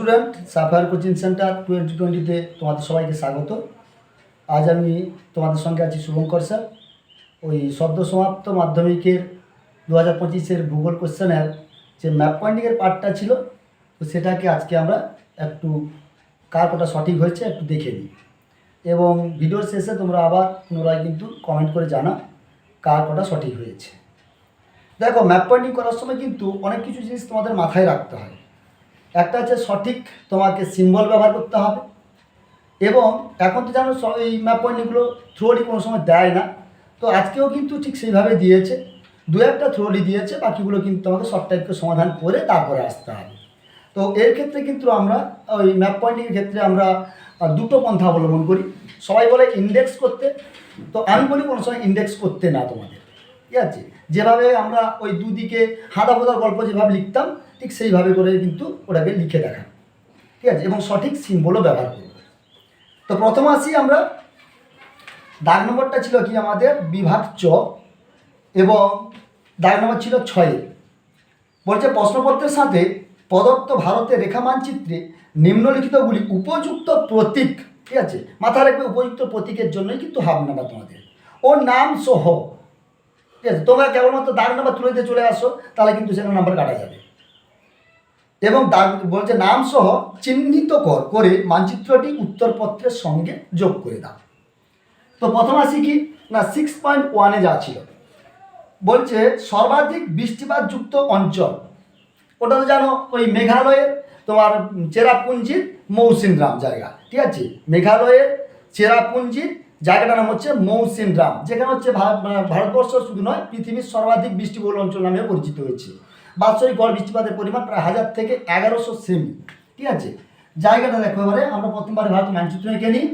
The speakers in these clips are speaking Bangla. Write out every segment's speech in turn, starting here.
Student Sapphire coaching centre twenty টোয়েন্টিতে তোমাদের সবাইকে স্বাগত। আজ আমি তোমাদের সঙ্গে আছি শুভঙ্কর স্যার। ওই সদ্য সমাপ্ত মাধ্যমিকের দু হাজার পঁচিশের ভূগোল কোশ্চেনের যে ম্যাপ পয়েন্টিংয়ের পার্টটা ছিল, তো সেটাকে আজকে আমরা একটু কার কোটা সঠিক হয়েছে একটু দেখে নিই। এবং ভিডিওর শেষে তোমরা আবার পুনরায় কিন্তু কমেন্ট করে জানা কার কোটা সঠিক হয়েছে। দেখো ম্যাপ পয়েন্টিং করার সময় কিন্তু অনেক কিছু জিনিস তোমাদের মাথায় রাখতে হয়। একটা হচ্ছে সঠিক তোমাকে সিম্বল ব্যবহার করতে হবে। এবং এখন তো জানো সব এই ম্যাপ পয়েন্টগুলো থ্রোলি কোনো সময় দেয় না। তো আজকেও কিন্তু ঠিক সেইভাবে দিয়েছে। দু একটা থ্রোলি দিয়েছে, বাকিগুলো কিন্তু তোমাকে শর্ট টাইপকে সমাধান করে তারপরে আসতে হবে। তো এর ক্ষেত্রে কিন্তু আমরা, ওই ম্যাপ পয়েন্টিংয়ের ক্ষেত্রে আমরা দুটো পন্থা অবলম্বন করি। সবাই বলে ইন্ডেক্স করতে। তো আমি বলি কোনো সময় ইন্ডেক্স করতে না তোমাদের। ঠিক আছে? যেভাবে আমরা ওই দুদিকে হাঁদা ফোদার গল্প যেভাবে লিখতাম ঠিক সেইভাবে করে কিন্তু ওটাকে লিখে দেখা ঠিক আছে? এবং সঠিক সিম্বলও ব্যবহার করব তো প্রথম আসি আমরা। দাগ নম্বরটা ছিল কি আমাদের? বিভাগ চ। এবং দাগ নম্বর ছিল ছয়ে। বলছে, প্রশ্নপত্রের সাথে প্রদত্ত ভারতের রেখা মানচিত্রে নিম্নলিখিতগুলি উপযুক্ত প্রতীক, ঠিক আছে? মাথা রাখবে উপযুক্ত প্রতীকের জন্যই কিন্তু হাফ নাম্বার তোমাদের। ও নাম সহ, ঠিক আছে? তোমরা কেবলমাত্র দাগ নাম্বার তুলে দিয়ে চলে আসো, তাহলে কিন্তু সেখানে নাম্বার কাটা যাবে। এবং দাগ বলছে নাম সহ চিহ্নিত কর করে মানচিত্রটি উত্তরপত্রের সঙ্গে যোগ করে দাও। তো প্রথম আসি কি? না সিক্স পয়েন্ট ওয়ানে যা ছিল। বলছে সর্বাধিক বৃষ্টিপাতযুক্ত অঞ্চল। ওটা তো জানো, ওই মেঘালয়ের তোমার চেরাপুঞ্জির মৌসিনরাম জায়গা, ঠিক আছে? মেঘালয়ের চেরাপুঞ্জির জায়গাটার নাম হচ্ছে মৌসিনরাম, যেখানে হচ্ছে ভারতবর্ষ শুধু নয়, পৃথিবীর সর্বাধিক বৃষ্টিবহুল অঞ্চল নামে পরিচিত হয়েছে। বাৎসরিক গড় বৃষ্টিপাতের পরিমাণ প্রায় হাজার থেকে এগারোশো সেমি। ঠিক আছে? জায়গাটা দেখো এবারে, আমরা প্রথমবার ভারত মানচিত্র এঁকে নিই।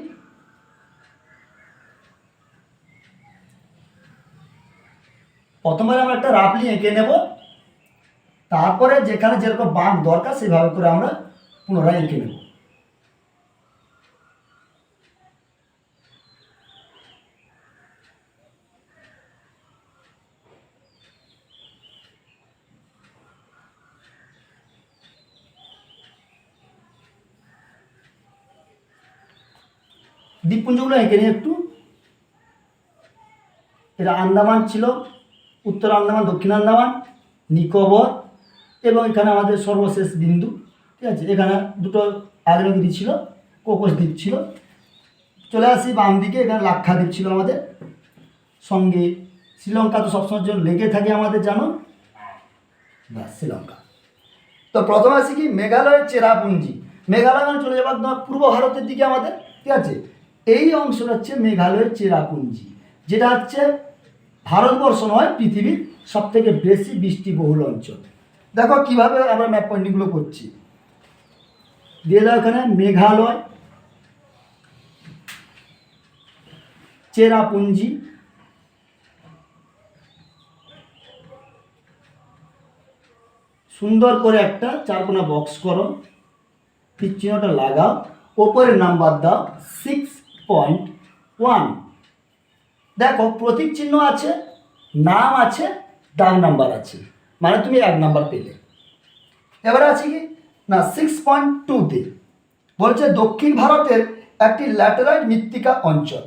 প্রথমবার আমরা একটা রাফলি এঁকে নেব। তারপরে যেখানে যেরকম বাঁক দরকার, সেভাবে করে আমরা পুনরায় এঁকে নেব। দ্বীপপুঞ্জগুলো এঁকে নিই একটু, এটা আন্দামান ছিল, উত্তর আন্দামান, দক্ষিণ আন্দামান, নিকোবর, এবং এখানে আমাদের সর্বশেষ বিন্দু, ঠিক আছে? এখানে দুটো আগ্নেয়গিরি ছিল, কোকোস দ্বীপ ছিল। চলে আসি বাম দিকে, এখানে লাক্ষাদ্বীপ ছিল আমাদের। সঙ্গে শ্রীলঙ্কা তো সবসময়ের জন্য লেগে থাকে আমাদের, জানো? ব্যাস, শ্রীলঙ্কা। তো প্রথমে আসি কি, মেঘালয়ের চেরাপুঞ্জি। মেঘালয় মানে চলে তোমার পূর্ব ভারতের দিকে আমাদের, ঠিক আছে? এই অংশটা হচ্ছে মেঘালয়ের চেরাপুঞ্জি, যেটা হচ্ছে ভারতবর্ষ নয়, পৃথিবীর সব থেকে বেশি বৃষ্টিবহুল অঞ্চল। দেখো কীভাবে আমরা ম্যাপ পয়েন্টিংগুলো করছি। দিয়ে দাও এখানে মেঘালয়, চেরাপুঞ্জি, সুন্দর করে একটা চারকোনা বক্স করো চিহ্নটা লাগাও, ওপরের নাম্বার দাও সিক্স পয়েন্ট ওয়ান দেখো, প্রতীক চিহ্ন আছে, নাম আছে দাগ নাম্বার আছে। মানে তুমি এক নাম্বার পেলে। এবার আছে কি? না সিক্স পয়েন্ট টু টুতে বলছে দক্ষিণ ভারতের একটি ল্যাটেরাইট মৃত্তিকা অঞ্চল।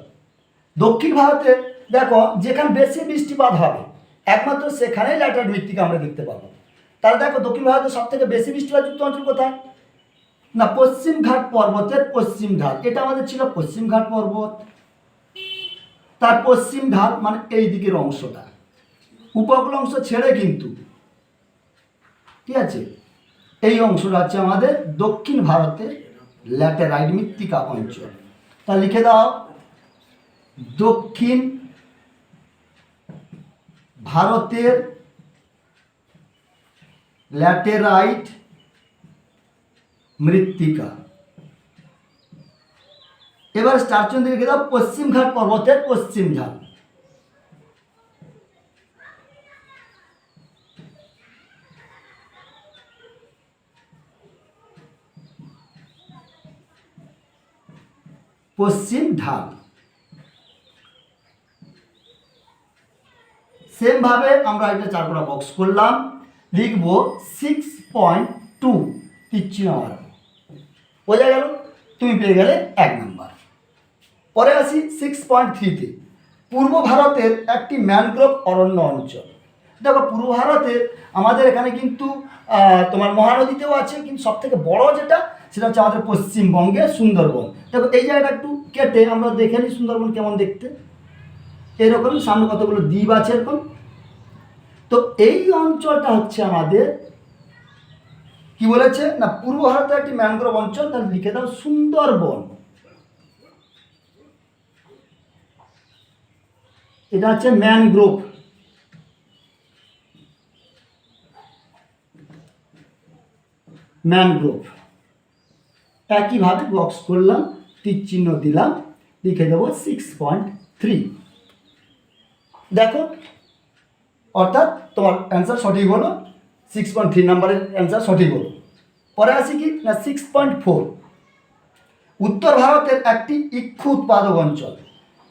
দক্ষিণ ভারতের, দেখো, যেখানে বেশি বৃষ্টিপাত হবে, একমাত্র সেখানেই ল্যাটেরাইট মৃত্তিকা আমরা দেখতে পাবো। তাহলে দেখো, দক্ষিণ ভারতের সব থেকে বেশি বৃষ্টিপাতযুক্ত অঞ্চল কোথায়? না, পশ্চিম ঘাট পর্বতের পশ্চিম ঢাল। এটা আমাদের ছিল পশ্চিম ঘাট পর্বত। তার পশ্চিম ঢাল মানে এই দিকের অংশটা। উপকূল অংশ ছেড়ে কিন্তু, ঠিক আছে? এই অংশটা হচ্ছে আমাদের দক্ষিণ ভারতের ল্যাটেরাইট মৃত্তিকা অঞ্চল। তা লিখে দাও। দক্ষিণ ভারতের ল্যাটেরাইট মৃত্তিকা। এবার স্টারচন্দ্র লিখে দাও, পশ্চিম ঘাট পর্বতের পশ্চিম ঢাল পশ্চিম ঢাল। সেমভাবে আমরা একটা চারকোনা বক্স করলাম, লিখব সিক্স পয়েন্ট টু তিচ্ছি আমার বোঝা গেল, তুমি পেয়ে গেলে এক নম্বর। পরে আসি সিক্স পয়েন্ট থ্রিতে পূর্ব ভারতের একটি ম্যানগ্রোভ অরণ্য অঞ্চল। দেখো, পূর্ব ভারতের আমাদের এখানে কিন্তু তোমার মহানদীতেও আছে, কিন্তু সব থেকে বড় যেটা, সেটা হচ্ছে আমাদের পশ্চিমবঙ্গে সুন্দরবন। দেখো, এই জায়গাটা একটু কেটে আমরা দেখে নিই সুন্দরবন কেমন দেখতে। এরকম সামনে কতগুলো দ্বীপ আছে এরকম। তো এই অঞ্চলটা হচ্ছে আমাদের কি বলেছে? না, পূর্ব ভারতের একটি ম্যানগ্রোভ অঞ্চল, তার লিখে দাও সুন্দরবন। এটা হচ্ছে ম্যানগ্রোভ। ম্যানগ্রোভ। একইভাবে বক্স করলাম তীর চিহ্ন দিলাম, লিখে দেবো সিক্স পয়েন্ট থ্রি দেখো, অর্থাৎ তোমার অ্যান্সার সঠিক হলো। সিক্স পয়েন্ট থ্রি নাম্বারের অ্যান্সার সঠিক হলো। পরে আসি কি? না সিক্স পয়েন্ট ফোর উত্তর ভারতের একটি ইক্ষু উৎপাদক অঞ্চল।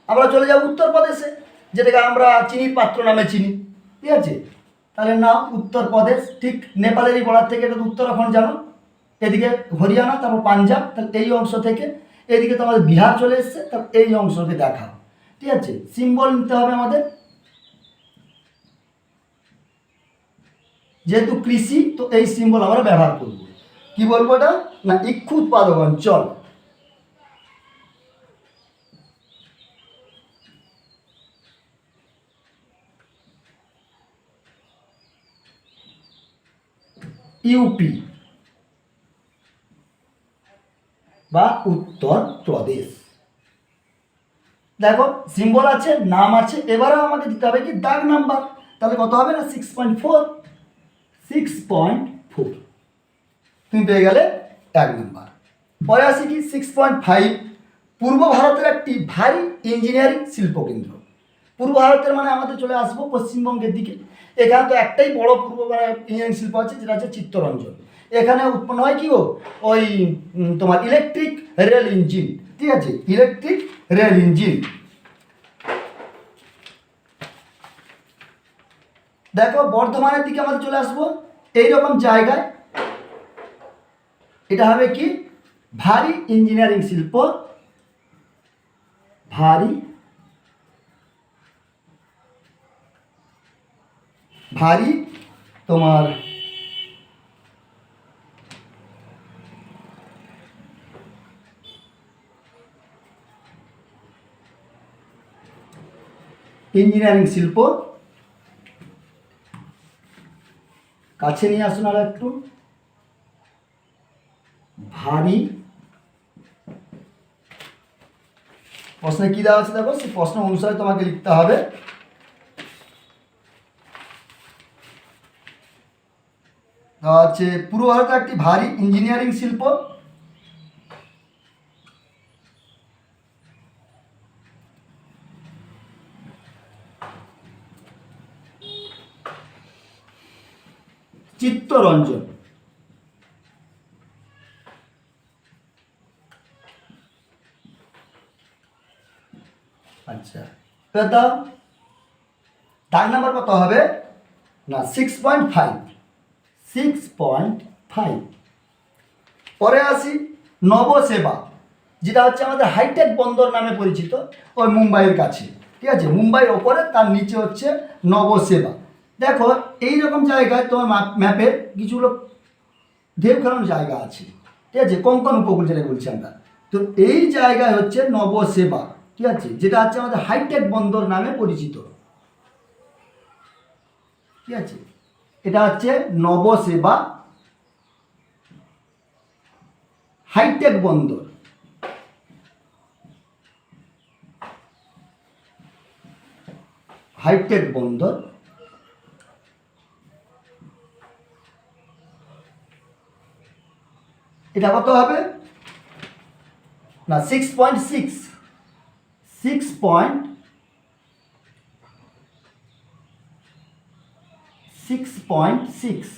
আমরা চলে যাব উত্তরপ্রদেশে যেটাকে আমরা চিনির পাত্র নামে চিনি। ঠিক আছে? তাহলে না উত্তরপ্রদেশ ঠিক নেপালেরই বর্ডার থেকে এটা উত্তরাখণ্ড, জানো? এদিকে হরিয়ানা, তারপর পাঞ্জাব, তাহলে এই অংশ থেকে। এদিকে তো আমাদের বিহার চলে এসছে, তাহলে এই অংশকে দেখা ঠিক আছে? সিম্বল নিতে হবে আমাদের। যেহেতু কৃষি, তো এই সিম্বল আমরা ব্যবহার করব। কি বলব এটা? না, ইক্ষু উৎপাদক অঞ্চল। ইউপি বা উত্তর প্রদেশ দেখো সিম্বল আছে, নাম আছে, এবারেও আমাকে দিতে হবে কি? দাগ নাম্বার। তাহলে কত হবে না? Six point four six point four তুমি পেয়ে গেলে এক নাম্বার পরে আসি কি সিক্স পয়েন্ট ফাইভ পূর্ব ভারতের একটি ভারী ইঞ্জিনিয়ারিং শিল্পকেন্দ্র। পূর্ব ভারতের মানে আমাদের চলে আসব পশ্চিমবঙ্গের দিকে। এখানে তো একটাই বড় পূর্ব ইঞ্জিনিয়ারিং শিল্প আছে, যেটা হচ্ছে চিত্তরঞ্জন। এখানে উৎপন্ন হয় কি গো? ওই তোমার ইলেকট্রিক রেল ইঞ্জিন ঠিক আছে? ইলেকট্রিক রেল ইঞ্জিন দেখো, বর্ধমানের দিকে আমাদের চলে আসব। এইরকম জায়গায় এটা হবে কি? ভারী ইঞ্জিনিয়ারিং শিল্প। ভারী ভারী তোমার ইঞ্জিনিয়ারিং শিল্প। কাছে নিয়ে আসুন আর একটু। ভারী। প্রশ্নে কি দেওয়া আছে দেখো? সেই প্রশ্ন অনুসারে তোমাকে লিখতে হবে। আছে পূর্ব ভারতের একটি ভারী ইঞ্জিনিয়ারিং শিল্প চিত্তরঞ্জন। আচ্ছা দাও। দাগ নাম্বার কত হবে? না six point five six point five পরে আসি, নবসেবা, যেটা হচ্ছে আমাদের হাইটেক বন্দর নামে পরিচিত, ওই মুম্বাইয়ের কাছে। ঠিক আছে? মুম্বাইয়ের ওপরে, তার নিচে হচ্ছে নবসেবা। দেখো এই রকম জায়গায় তোমার ম্যাপ- ম্যাপে কিছুগুলো ঢেউ খেলানো জায়গা আছে। ঠিক আছে? কোঙ্কন উপকূল যেটা বলছি আমরা। তো এই জায়গায় হচ্ছে নবসেবা। ঠিক আছে? যেটা হচ্ছে আমাদের হাইটেক বন্দর নামে পরিচিত। ঠিক আছে? এটা হচ্ছে নবসেবা হাইটেক বন্দর। হাইটেক বন্দর এটা কত হবে? না six point six six point six point six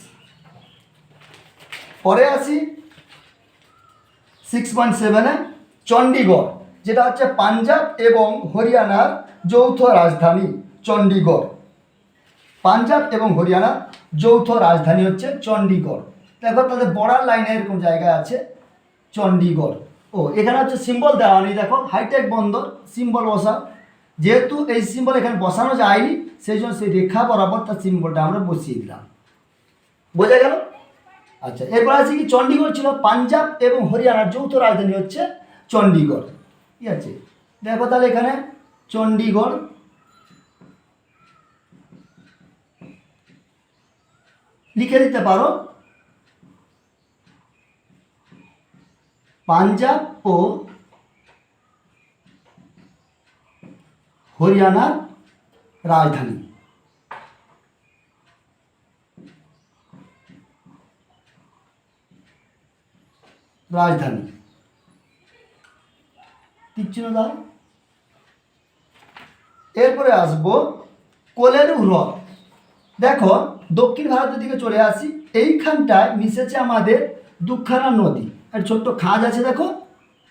পরে আসি। সিক্স পয়েন্ট সেভেনে চণ্ডীগড় যেটা হচ্ছে পাঞ্জাব এবং হরিয়ানার যৌথ রাজধানী চণ্ডীগড় পাঞ্জাব এবং হরিয়ানার যৌথ রাজধানী হচ্ছে চণ্ডীগড় দেখো তাদের বর্ডার লাইনে এরকম জায়গা আছে চণ্ডীগড় ও, এখানে হচ্ছে সিম্বল দেওয়া নেই দেখো হাইটেক বন্দর সিম্বল বসা যেহেতু এই সিম্বল এখানে বসানো যায়নি, সেই জন্য সেই রেখা বরাবর তার সিম্বলটা আমরা বসিয়ে দিলাম। বোঝা গেল? আচ্ছা এরপর আছে কি চণ্ডীগড় ছিল পাঞ্জাব এবং হরিয়ানার যৌথ রাজধানী হচ্ছে চণ্ডীগড় ঠিক আছে? দেখো তাহলে এখানে চণ্ডীগড় লিখে দিতে পারো। পাঞ্জাব ও হরিয়ানার রাজধানী। রাজধানী। দাও এরপরে আসব কোলেরু হ্রদ। দেখো, দক্ষিণ ভারতের দিকে চলে আসি। এইখানটায় মিশেছে আমাদের দুখানা নদী। আর ছোট্ট খাঁজ আছে দেখো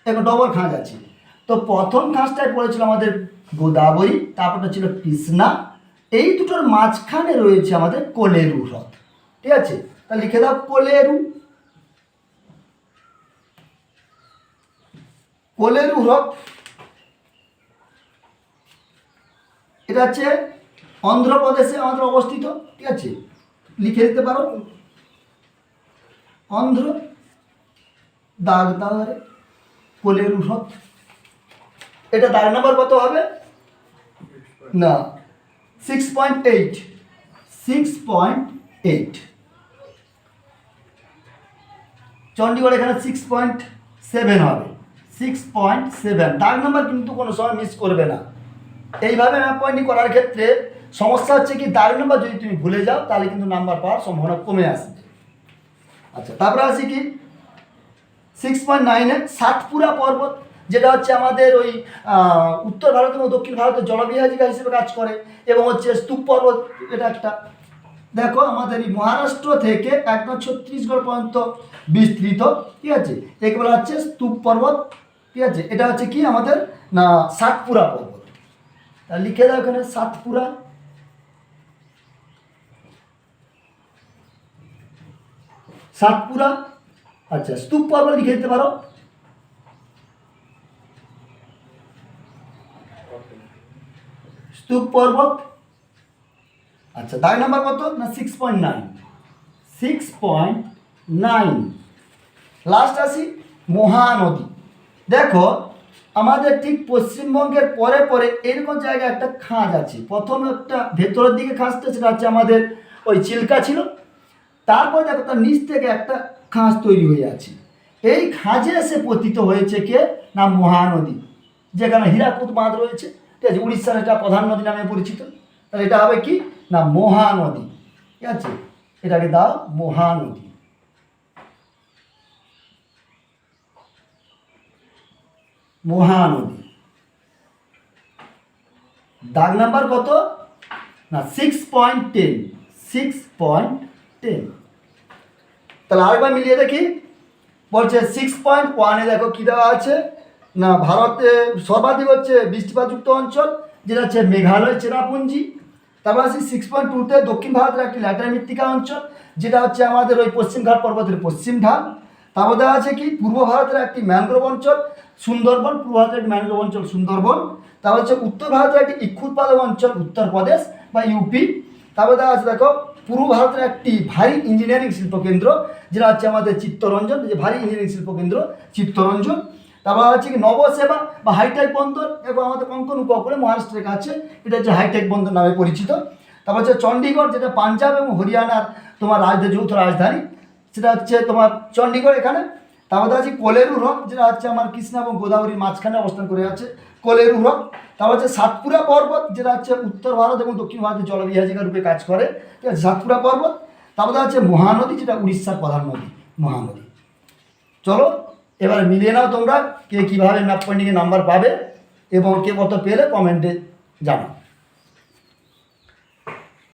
এখন ডবল খাঁজ আছে। তো প্রথম খাঁজটায় পড়েছিল আমাদের গোদাবরী, তারপরটা ছিল কৃষ্ণা। এই দুটোর মাঝখানে রয়েছে আমাদের কোলেরু হ্রদ। ঠিক আছে? তা লিখে দাও, কোলেরু। কোলেরু হ্রদ। এটা হচ্ছে অন্ধ্রপ্রদেশে আমাদের অবস্থিত, ঠিক আছে? লিখে দিতে পারো? অন্ধ্র দাগ দাগারে কোলেরু হ্রদ এটা দাগ নাম্বার কত হবে? না six point eight six point eight Chandigarh এখানে সিক্স পয়েন্ট সেভেন হবে। সিক্স পয়েন্ট সেভেন দাগ নাম্বার কিন্তু কোনো সময় মিস করবে না। এইভাবে ম্যাপ পয়েন্টিং করার ক্ষেত্রে সমস্যা হচ্ছে কি দাগ নাম্বার যদি তুমি ভুলে যাও, তাহলে কিন্তু নাম্বার পাওয়ার সম্ভাবনা কমে আসবে। আচ্ছা তারপরে আসি কি? সিক্স পয়েন্ট নাইনে সাতপুরা পর্বত, যেটা হচ্ছে আমাদের ওই উত্তর ভারত এবং দক্ষিণ ভারতের জলবিভাজিকা হিসেবে কাজ করে, এবং হচ্ছে স্তূপ পর্বত, এটা একটা। দেখো, আমাদের এই মহারাষ্ট্র থেকে একদম ছত্তিশগড় পর্যন্ত বিস্তৃত, ঠিক আছে? একে বলা হচ্ছে স্তূপ পর্বত, ঠিক আছে? এটা হচ্ছে কি আমাদের, না, সাতপুরা পর্বত। তা লিখে দাও এখানে, সাতপুরা। সাতপুরা আচ্ছা স্তূপ পর্বত লিখে দিতে পারো। স্তূপ পর্বত আচ্ছা দাগ নাম্বার কত? না six point nine six point nine last আসি মহানদী। দেখো, আমাদের ঠিক পশ্চিমবঙ্গের পরে পরে এরকম জায়গায় একটা খাঁজ আছে। প্রথম একটা ভেতরের দিকে খাঁজটা, সেটা হচ্ছে আমাদের ওই চিল্কা ছিল। তারপর দেখো তার নিচ থেকে একটা খাঁজ তৈরি হয়ে আছে। এই খাঁজে এসে পতিত হয়েছে কে? না, মহানদী, যেখানে হীরাকুদ বাঁধ রয়েছে। ঠিক আছে, উড়িষ্যার এটা প্রধান নদী নামে পরিচিত। তাহলে এটা হবে কি? না, মহানদী। ঠিক আছে, এটাকে দাও মহানদী। মহানদী। দাগ নাম্বার কত? না six point ten six point ten তাহলে আরেকবার মিলিয়ে দেখি। বলছে সিক্স পয়েন্ট ওয়ানে দেখো কী দেওয়া আছে? না, ভারতে সর্বাধিক হচ্ছে বৃষ্টিপাতযুক্ত অঞ্চল, যেটা হচ্ছে মেঘালয়, চেরাপুঞ্জি। তারপর আছে সিক্স পয়েন্ট টুতে দক্ষিণ ভারতের একটি ল্যাটার মৃত্তিকা অঞ্চল, যেটা হচ্ছে আমাদের ওই পশ্চিম ঘাট পর্বতের পশ্চিম ঢাল। তারপর দেওয়া আছে কি? পূর্ব ভারতের একটি ম্যানগ্রোভ অঞ্চল, সুন্দরবন, পূর্ব ভারতের একটি ম্যানগ্রোভ অঞ্চল, সুন্দরবন। তারপর হচ্ছে উত্তর ভারতের একটি ইক্ষু উৎপাদক অঞ্চল, উত্তরপ্রদেশ বা ইউপি। তারপর দেওয়া আছে দেখো পূর্ব ভারতের একটি ভারী ইঞ্জিনিয়ারিং শিল্পকেন্দ্র যেটা হচ্ছে আমাদের চিত্তরঞ্জন যে ভারী ইঞ্জিনিয়ারিং শিল্পকেন্দ্র চিত্তরঞ্জন। তারপর হচ্ছে কি নবসেবা বা হাইটেক বন্দর এবং আমাদের কঙ্কন উপকূলে মহারাষ্ট্রের কাছে, এটা হচ্ছে হাইটেক বন্দর নামে পরিচিত। তারপর হচ্ছে চণ্ডীগড় যেটা পাঞ্জাব এবং হরিয়ানার তোমার রাজধানী, যৌথ রাজধানী, সেটা হচ্ছে তোমার চণ্ডীগড় এখানে। তারপর আছে কোলেরু হ্রদ, যেটা হচ্ছে আমার কৃষ্ণা এবং গোদাবরীর মাঝখানে অবস্থান করে আছে। কোলেরু হ্রদ তারপর হচ্ছে সাতপুরা পর্বত, যেটা হচ্ছে উত্তর ভারত এবং দক্ষিণ ভারতের জলবিহাজিকা রূপে কাজ করে। ঠিক আছে, সাতপুরা পর্বত। তারপরে হচ্ছে মহানদী, যেটা উড়িষ্যার প্রধান নদী, মহানদী। চলো, এবার মিলিয়ে নাও তোমরা, কে কীভাবে ম্যাপ পয়েন্টিংয়ে নাম্বার পাবে এবং কে কত পেলে কমেন্টে জানাও।